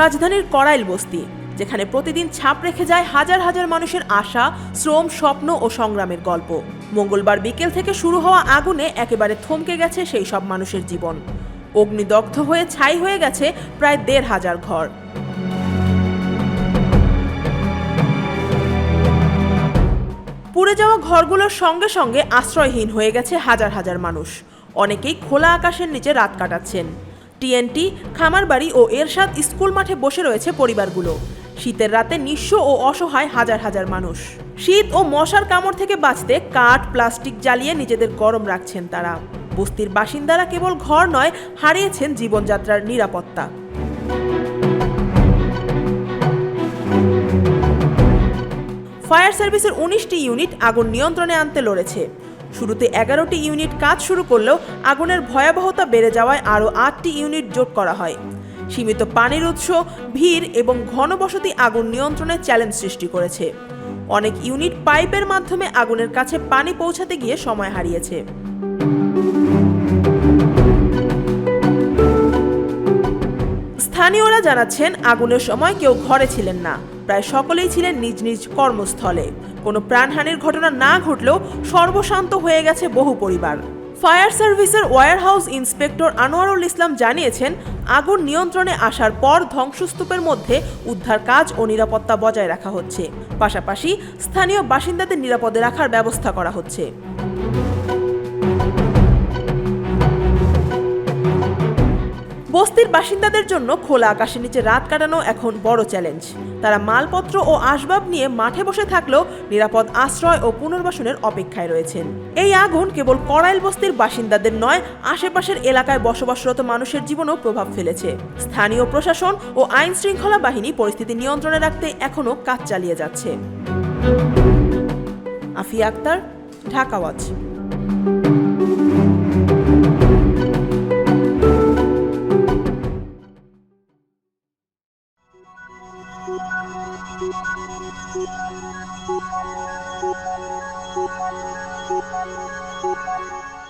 রাজধানীর করাইল বস্তি, যেখানে প্রতিদিন ছাপ রেখে যায় হাজার হাজার মানুষের আশা, শ্রম, স্বপ্ন ও সংগ্রামের গল্প। মঙ্গলবার বিকেল থেকে শুরু হওয়া আগুনে একেবারে থমকে গেছে সেই সব মানুষের জীবন। অগ্নিদগ্ধ হয়ে ছাই হয়ে গেছে প্রায় দেড় হাজার ঘর। পুড়ে যাওয়া ঘরগুলোর সঙ্গে সঙ্গে আশ্রয়হীন হয়ে গেছে হাজার হাজার মানুষ। অনেকেই খোলা আকাশের নিচে রাত কাটাচ্ছেন। টিএনটি, খামারবাড়ি ও এরশাদ স্কুল মাঠে বসে রয়েছে পরিবারগুলো। শীতের রাতে নিঃস্ব ও অসহায় হাজার হাজার মানুষ। শীত ও মশার কামড় থেকে বাঁচতে কাঠ, প্লাস্টিক জ্বালিয়ে নিজেদের গরম রাখছেন তারা। বস্তির বাসিন্দারা কেবল ঘর নয়, হারিয়েছেন জীবনযাত্রার নিরাপত্তা। ফায়ার সার্ভিসের উনিশটি ইউনিট আগুন নিয়ন্ত্রণে আনতে লড়েছে। শুরুতে এগারোটি ইউনিট কাজ শুরু করলেও আগুনের ভয়াবহতা বেড়ে যাওয়ায় আরও আটটি ইউনিট যোগ করা হয়। সীমিত পানির উৎস, ভিড় এবং ঘনবসতি আগুন নিয়ন্ত্রণে চ্যালেঞ্জ সৃষ্টি করেছে। অনেক ইউনিট পাইপের মাধ্যমে আগুনের কাছে পানি পৌঁছাতে গিয়ে সময় হারিয়েছে। স্থানীয়রা জানাচ্ছেন, আগুনের সময় কেউ ঘরে ছিলেন না। প্রায় সকলেই ছিলেন নিজ নিজ কর্মস্থলে। কোনো প্রাণহানির ঘটনা না ঘটলেও সর্বশান্ত হয়ে গেছে বহু পরিবার। ফায়ার সার্ভিসের warehouse inspector Anwarul Islam জানিয়েছেন, আগুন নিয়ন্ত্রণে আসার পর ধ্বংসস্তূপের মধ্যে উদ্ধার কাজ ও নিরাপত্তা বজায় রাখা হচ্ছে। পাশাপাশি স্থানীয় বাসিন্দাদের নিরাপদে রাখার ব্যবস্থা করা হচ্ছে। বস্তির বাসিন্দাদের জন্য খোলা আকাশের নিচে রাত কাটানো এখন বড় চ্যালেঞ্জ। তারা মালপত্র ও আসবাব নিয়ে মাঠে বসে থাকলেও নিরাপদ আশ্রয় ও পুনর্বাসনের অপেক্ষায় রয়েছেন। এই আগুন কেবল করাইল বস্তির বাসিন্দাদের নয়, আশেপাশের এলাকায় বসবাসরত মানুষের জীবনেও প্রভাব ফেলেছে। স্থানীয় প্রশাসন ও আইন শৃঙ্খলা বাহিনী পরিস্থিতি নিয়ন্ত্রণে রাখতে এখনও কাজ চালিয়ে যাচ্ছে। Afia Akter, Dhaka Thank you.